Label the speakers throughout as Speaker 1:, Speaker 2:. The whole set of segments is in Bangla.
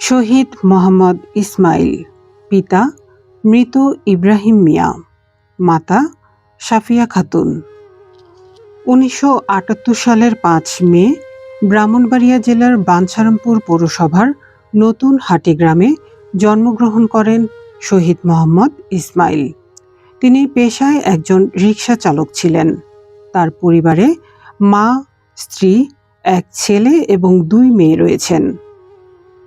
Speaker 1: শহীদ মোহাম্মদ ইসমাইল, পিতা মৃত ইব্রাহিম মিয়া, মাতা সাফিয়া খাতুন। উনিশশো আটাত্তর সালের পাঁচ মে, ব্রাহ্মণবাড়িয়া জেলার বাঞ্ছারামপুর পৌরসভার নতুন হাটি গ্রামে জন্মগ্রহণ করেন শহীদ মোহাম্মদ ইসমাইল। তিনি পেশায় একজন রিক্সা চালক ছিলেন। তার পরিবারে মা, স্ত্রী, এক ছেলে এবং দুই মেয়ে রয়েছেন।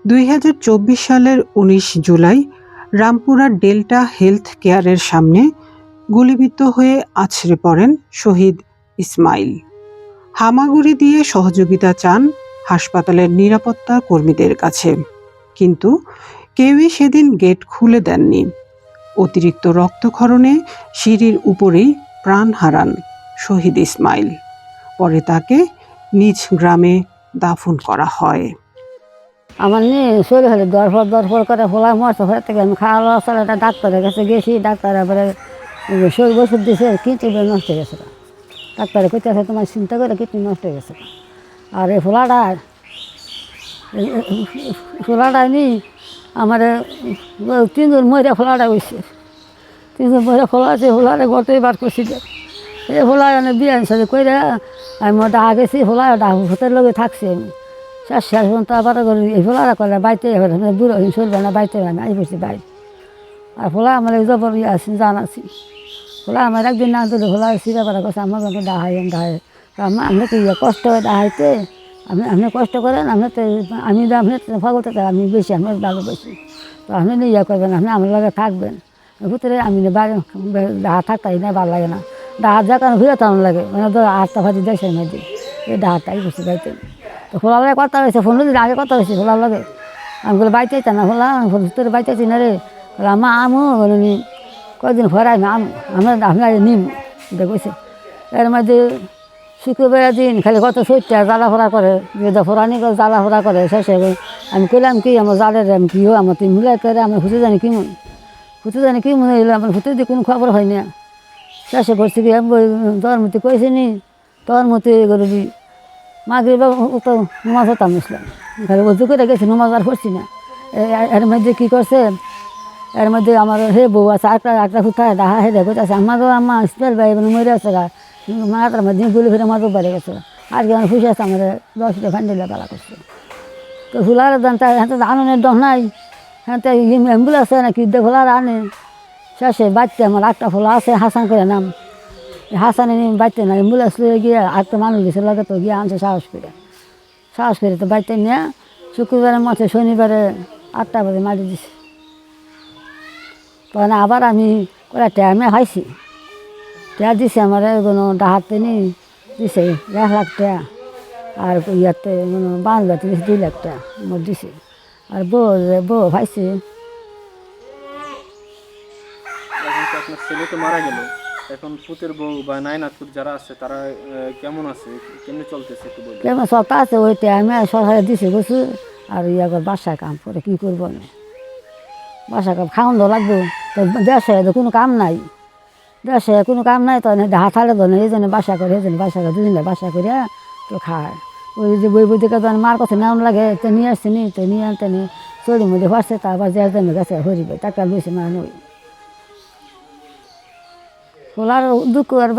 Speaker 1: দুই হাজার চব্বিশ সালের উনিশ জুলাই রামপুরা ডেল্টা হেলথ কেয়ারের সামনে গুলিবিদ্ধ হয়ে আছড়ে পড়েন শহীদ ইসমাইল। হামাগুড়ি দিয়ে সহযোগিতা চান হাসপাতালের নিরাপত্তা কর্মীদের কাছে। কিন্তু কেউই সেদিন গেট খুলে দেননি। অতিরিক্ত রক্তক্ষরণে সিঁড়ির উপরেই প্রাণ হারান শহীদ ইসমাইল। পরে তাকে নিজ গ্রামে দাফন করা হয়।
Speaker 2: আমার নিয়ে শরীর হলে দরফর দরফর করে ফোলা মরছে ফের থেকে আমি খাওয়া দাওয়া একটা ডাক্তারের কাছে গেছি, ডাক্তার এবারে শরীর ওষুধ দিছে, কিডনি নষ্ট হয়ে গেছে। ডাক্তারে কইতে আছে তোমার চিন্তা করে কিডনি নষ্ট হয়ে গেছে। আর এই ফোলাটা ফোলাটা নি, আমার তিনজন মরে ফোলাটা হয়েছে তিনজন মরে ফোলা আছে ফোলাটা গতই বার করছি এই ফোলা মানে বিয়ে আনছে কইরা, আমি মোটা আগেছি ফোলা ডাক হোটেল লগে থাকছি আমি। শেষ শেষ পর্যন্ত আবার এই ফোলারা করলে বাইতে বুড়ো হয়ে চলবে না, বাইতে আমি আই বসছি বাই আর ফোলা আমার জবর ইয়ে আছি, জান আছি। ফোলা আমার একদিন না দিলে ফোলা সিরা পারা করছে আমার কিন্তু ডাহাই ডাহাই আমার আপনি কি ইয়ে কষ্ট হয় ডাহাইতে আপনি আপনি কষ্ট করেন আপনি তো আমি আপনি ফাগলতে আমি বেশি, আমি ভালো বেশি তো আপনি ইয়ে করবেন, আপনি আমার লগে থাকবেন। ভিতরে আমি বাইরে ডাহা থাকতাই না, ভালো লাগে না। ডাহা যা কারণ ঘুরে তেমন লাগে। মানে আটটা ভাজি দেশের মধ্যে। এই ডাহাটাই বসে যাইতে তো খোলা লাগে কথা হয়েছে ফোন দিন আগে কথা হয়েছে খোলা লাগে। আমি বলে, বাইতে চাই না খোলা ভিতরে বাইতে চাই না রে। আমা, আমু? বলে কয়েকদিন ফরাই না আমু আমরা আমরা নিম দেখেছি এর মধ্যে শুক্রবার দিন খালি কত সইটা জ্বালা ফোড়া করে যে ফোরানি করে জ্বালা ফোড়া করে, শেষে আমি কইলাম কি, আমার জালের আমি কী হয়, আমার তিন মিলাই করে আমি খুঁজে জানি কি মন খুঁজে জানি কি মনে হইল, আমার খুঁজে দিয়ে কোনো খবর হয় না। শেষে করছি কি আমি তোর মতো কইছি নি? তোর মতো করবি মাগরি তো নমাজ হতাম ইসলাম খালি উজু করে গেছি, নমাজ আর পড়ছি না। এর মধ্যে কী করছে? এর মধ্যে আমার হে বউ আছে একটা একটা কোথায় ডাহা হে দেখো আছে আমারও আমার স্পেল ভাই মানে মরে আছে গা। মাথার মধ্যে গুলি ফিরে মাথা বাড়ে গেছে আজকে আমার খুশি আছে, আমার দশটা ফ্যান্ডেলে বেলা করছে। তো ফুলার দান, তাই হ্যাঁ তো আননের দহ নাই। হ্যাঁ তো অ্যাম্বুলেন্স নাকি? দেখলার আনে। শেষে বাচ্চা, আমার একটা ফুলা আছে, হাসান করে নাম। হাসানে নিয়ে বাড়িতে না অ্যাম্বুলেন্স লিয়ে গিয়ে একটা মানুষ গেছে, লাগে তো গিয়ে আনছে সাহস করে। সাহস করে তো বাড়িতে নিয়ে শুক্রবারের মাঠে শনিবারে আটটা বাজে মারি দিছে। তখন আবার আমি ওরা টাইমে হাইছি টেয়া দিছে আমার, কোনো ডাহাতে নি দিছে, এক লাখ টাকা আর ইয়াতে মানে বাংলাতে দিছে, দুই লাখ টাকা আমার দিছে। আর বউ বউ ভাইছে
Speaker 3: তো তো মারা গেল। এখন পুতের বউ বা নাইনাথপুর যারা আছে, তারা কেমন আছে? চলতেছে একটু বলবেন?
Speaker 2: কেমন আছে? ওই টাইমে সরকারে দিছে বসু আর ইয়া বাসায় কাম করে, কী করব আমি? বাসা কাম খাওয়ান তো লাগবে। তো দেশে তো কোনো কাম নাই। দেশে কোনো কাম নাই, তো হাত হালে তো এই জন্য বাসা করে, এই জন্য বাসা করে দুদিন বাসা করে তো খায়। ওই যে বই বই থেকে মার কথা নেওয়ান লাগে, তো নিয়ে আসছে নি, তো নিয়ে আনতে নি চড়ির মধ্যে ফাঁসছে তারপর যে একদম গেছে হরিবে টাকা লইছে, মা নই। খোলার দুঃখ আর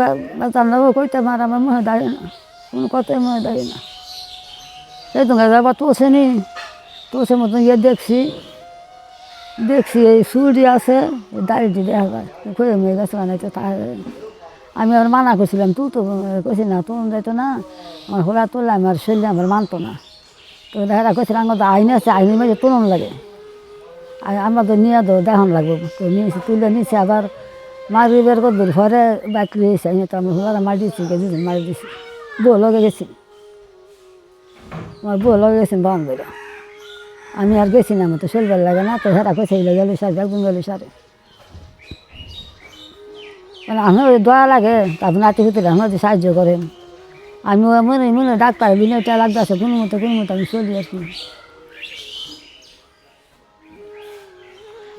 Speaker 2: জানলাম কইতে মার আমার মনে দাঁড়িয়ে না। কোনো কথাই মনে দাঁড়িয়ে না। এই তো যাবার তোছে নি তোছে মতন ইয়ে দেখছি। দেখছি এই সুরি আছে দাড়িটি দেখা যায় কই মেয়ে গেছে মানে তো আমি আবার মানা করছিলাম, তুই তো কইছি না তোর যাইতো না। আমার হোলা তুললে আমার শরীরে আমার মানতো না। তো দেখা কইছিল আমার তো আইন আছে, আইনের মাঝে তুলন লাগে। আর আমরা তো নিয়ে দেখান লাগবে। তো নিয়েছি তুলে নিয়েছি আবার মারি বের করে ঘরে বাইক লিয়েছে আমি তো আমার হোলারা মারি দিচ্ছি দুদিন মারি দিছি। বউ লগে গেছি। আমার বউ লগে গেছি বাম বেরা আমি আর গেছি না, আমার তো লাগে না, তো হেরা কইছে এগুলো গেলে সারে একদম গেলে সারে। মানে আমার ওই দয়া লাগে তারপর নাতি ভিতরে আমার যে সাহায্য করেন। আমি মনে মনে ডাক্তার বিনয়টা লাগতেছে কোনো মতো কোনো মতো আমি চলি আর কি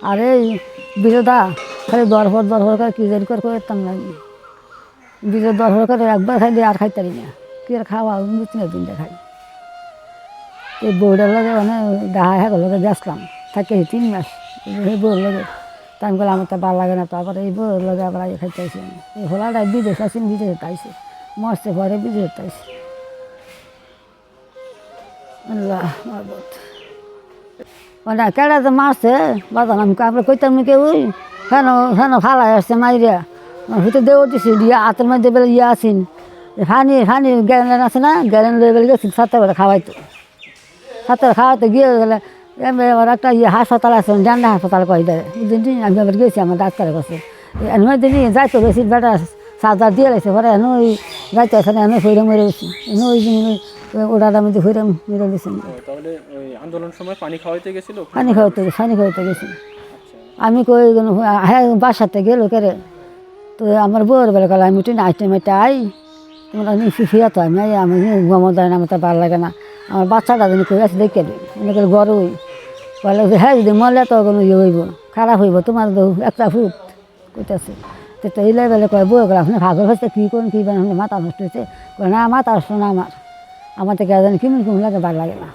Speaker 2: আর এই বিরোধা খালি দরফর দরফর করে কি জানি করে করতাম না বিরোধ দরফর করে একবার খাইলে আর খাইতারি না। কি আর খাওয়া বুঝতে না দিনটা খাই। এই বউটার লগে মানে ডাহা হ্যাঁ লগে গেছিলাম থাকে তিন মাস। এই বউর লগে তা আমি আমার তো ভালো লাগে না। তারপরে এই বউর লগে আবার আগে খাইতে আসি আমি। এই হোলাটা বিদেশ আছি বিদেশে তাইছে। মরছে পরে বিদেশে তাইছে। আল্লাহ মাহবুদ মানে কেডা তো মারছে বাদাম আমি আমরা কইতাম ওই হেন হেন ফালাই আসছে মাইরিয়া হইতে দেও দিছি দিয়া হাতের মধ্যে বেলে ইয়ে আসিন ফানি ফানি গ্যালেন আছে না? গ্যালেন লয়ে বেলে গেছি সাতটা বেলা খাওয়াইতো। সাতটা খাওয়াতে গিয়ে গেলে এমনি আবার একটা ইয়ে হাসপাতাল আছে ডান্ডা হাসপাতাল কই দেয়। দিন আবার আমি গেছি আমার ডাক্তারের কাছে। এমন দিন যাইতো গেছি বেটা সাজা দিয়ে লাগছে পরে এনে ওই যাইতে আছে না এনে ফইরে মরে গেছি এনে ওই দিন ওটার মধ্যে ফইরে মরে গেছি
Speaker 3: আন্দোলন সময় পানি খাওয়াইতে গেছিল?
Speaker 2: পানি খাওয়াতে পানি খাওয়াতে গেছি আমি কই গেল হ্যাঁ বাসাতে গেল কেরে তো আমার বউর বেলা গেল আমি ট্রেন আইটে মেটে আই। তোমরা ফিয়া তো আমি আমি গমন দেয় না, আমার তো ভালো লাগে না। আমার বাচ্চাটা যদি কই আছে, দেখে দিই মনে করে গরু হই বলে হ্যাঁ যদি মরলে তো কোনো ইয়ে হইব, খারাপ হইব, তোমার তো একটা ফুট কইতেছে। তো তো এই লেভেলে কয়, বউ গেল আপনি ভাগর হচ্ছে কী করুন, কী বান মাথা নষ্ট হয়েছে কয়, না, মাথা নষ্ট না আমার। আমার তো জানি কেমন কেমন লাগে, ভালো লাগে না।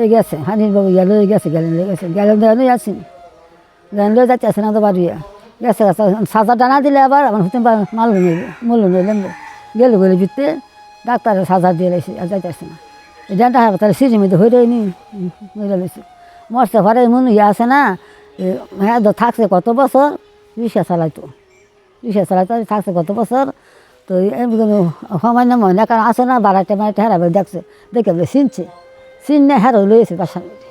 Speaker 2: এই গেছে। হানির বাবু লয়ে গেছে, গেলেন গেছে। গেলেন দেওয়া যাচ্ছে আছে না, তো বাড়ি গেছে গেছে, সাজা ডানা দিলে আবার আমার হতে মাল নেবে মূল্য নেবেন গেলে বলে জিততে ডাক্তারের সাজা দিয়ে লাইছে, আর যাইতেছে না। এই ডানটা হার তাহলে সিঁড়ি মধ্যে হয়ে নি মরে লাইছে মরছে ঘরে মন ইয়ে আছে না হ্যাঁ তো থাকছে কত বছর? রিক্সা চালাইতো। রিক্সা চালাইতো, থাকছে কত বছর? তো এমনি সময় না মনে কারণ আছে না বাড়াইতে বাড়াইতে হেরাবে দেখছে, দেখে বলে, চিনছে। চিনে হেরো লইছে বাসার মধ্যে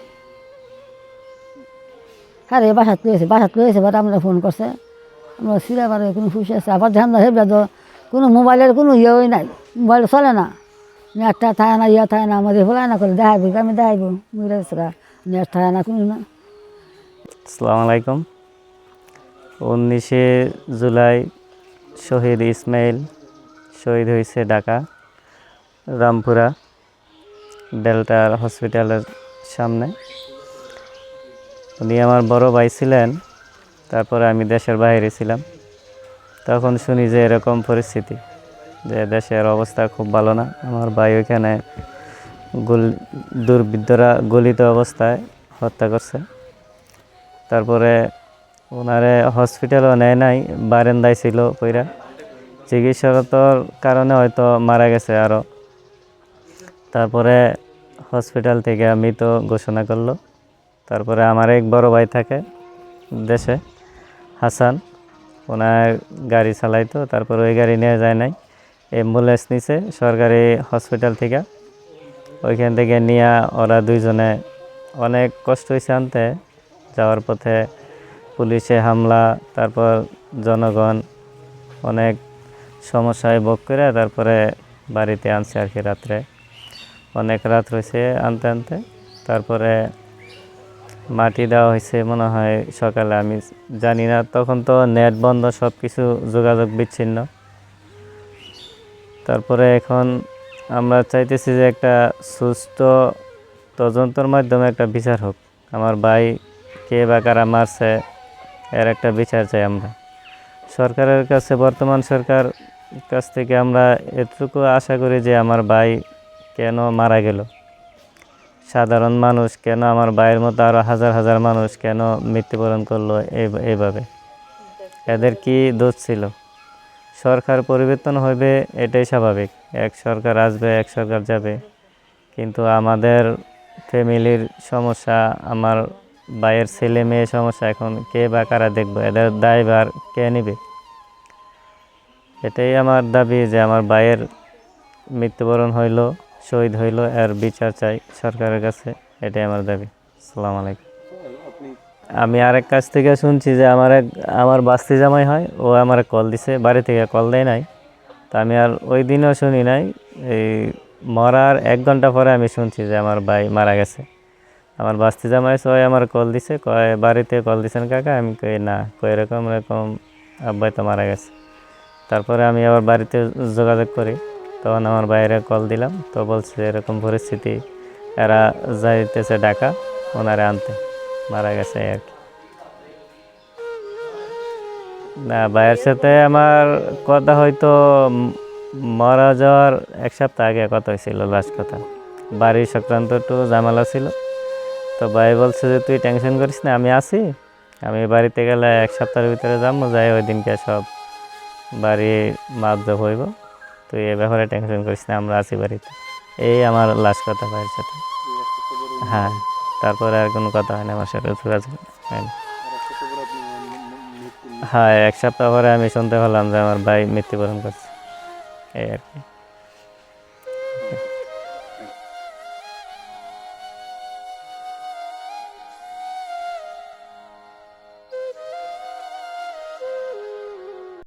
Speaker 2: হ্যাঁ রে বাসাত লয়েছে বাসাত লয়েছে বাট আমরা ফোন করছে। আমরা সিরাবারে কোনো খুশি আছে? আবার ধ্যান হেবলা তো কোনো মোবাইলের কোনো ইয়েই নাই। মোবাইল চলে না। নেটটা থাকে না ইয়ে থাকে না, আমাদের হলাই না করে দেখাইব আমি দেখাইব? বুঝলে নেট থাকে না, কোনো না।
Speaker 4: আসসালামু আলাইকুম। উনিশে জুলাই শহীদ ইসমাইল, শহীদ হয়েছে ঢাকা, রামপুরা, ডেল্টার হসপিটালের সামনে। উনি আমার বড় ভাই ছিলেন, তারপরে আমি দেশের বাইরে ছিলাম। তখন শুনি যে এরকম পরিস্থিতি, যে দেশের অবস্থা খুব ভালো না। আমার ভাই ওইখানে গুল, দুর্বৃত্তরা গলিত অবস্থায় হত্যা করছে। তারপরে ওনারে হসপিটালও নেয় নাই, বারেন্দায় ছিল কইরা। চিকিৎসাগতর কারণে হয়তো মারা গেছে আরও। তারপরে হসপিটাল থেকে মৃত ঘোষণা করল। তারপরে আমার এক বড় ভাই থাকে দেশে, হাসান। ওনার গাড়ি চালাইতো তারপরে ওই গাড়ি নিয়ে যায় নাই। অ্যাম্বুলেন্স নিছে সরকারি হসপিটাল থেকে। ওইখান থেকে নিয়ে ওরা দুইজনে অনেক কষ্ট হয়েছে আনতে। যাওয়ার পথে পুলিশে হামলা, তারপর জনগণ অনেক সমস্যায় ভোগ করে তারপরে বাড়িতে আনছে আর কি রাত্রে। অনেক রাত হয়েছে আনতে আনতে। তারপরে মাটি দেওয়া হয়েছে, মনে হয় সকালে, আমি জানি না। তখন তো নেট বন্ধ সব কিছু যোগাযোগ বিচ্ছিন্ন। তারপরে এখন আমরা চাইতেছি যে একটা সুস্থ তদন্তর মাধ্যমে একটা বিচার হোক। আমার ভাই কে বা কারা মারছে, এর একটা বিচার চাই আমরা। সরকারের কাছে, বর্তমান সরকার কাছ থেকে আমরা এতটুকু আশা করি যে আমার ভাই কেন মারা গেল। সাধারণ মানুষ কেন? আমার ভাইয়ের মতো আরও হাজার হাজার মানুষ কেন মৃত্যুবরণ করল এই- এইভাবে? এদের কি দোষ ছিল? সরকার পরিবর্তন হবে এটাই স্বাভাবিক। এক সরকার আসবে, এক সরকার যাবে। কিন্তু আমাদের ফ্যামিলির সমস্যা, আমার ভাইয়ের ছেলে মেয়ে সমস্যা, এখন কে বা কারা দেখব? এদের দায়ভার কে নেবে? এটাই আমার দাবি যে আমার ভাইয়ের মৃত্যুবরণ হইল। শহীদ হইল এর বিচার চাই সরকারের কাছে, এটাই আমার দাবি। সালাম আলাইকুম। আমি আরেক কাছ থেকে শুনছি যে আমার এক, আমার বাস্তি জামাই হয়, ও আমার কল দিছে, বাড়ি থেকে কল দেয় নাই। তা আমি আর ওই দিনও শুনি নাই, এই মরার এক ঘণ্টা পরে আমি শুনছি যে আমার ভাই মারা গেছে। আমার বাস্তি জামাই সবাই আমার কল দিছে, কয়, বাড়িতে কল দিছেন কাকা? আমি কই, না। কই এরকম এরকম আব্বাই তো মারা গেছে। তারপরে আমি আবার বাড়িতে যোগাযোগ করি। তখন আমার বাইরে কল দিলাম, তো বলছে এরকম পরিস্থিতি, এরা যাইতেছে ঢাকা, ওনারে আনতে। মারা গেছে আর কি। না, ভাইয়ের সাথে আমার কথা হয়তো মারা যাওয়ার এক সপ্তাহ আগে কথা হয়েছিল লাস্ট কথা। বাড়ি সংক্রান্ত একটু ঝামেলা ছিল। তো ভাই বলছে যে, তুই টেনশন করিস না, আমি আছি। আমি বাড়িতে গেলে এক সপ্তাহের ভিতরে যাব, যাই ওই দিনকে সব বাড়ি মাপজব হইব। তুই এ ব্যাপারে টেনশন করিস না, আমরা আছি বাড়িতে। এই আমার লাস্ট কথা ভাইয়ের সাথে। হ্যাঁ তারপরে আর কোনো কথা হয় না, আমার সাথে যোগাযোগ হ্যাঁ এক সপ্তাহ পরে আমি শুনতে পেলাম যে আমার ভাই মৃত্যুবরণ করছে। এই আর কি।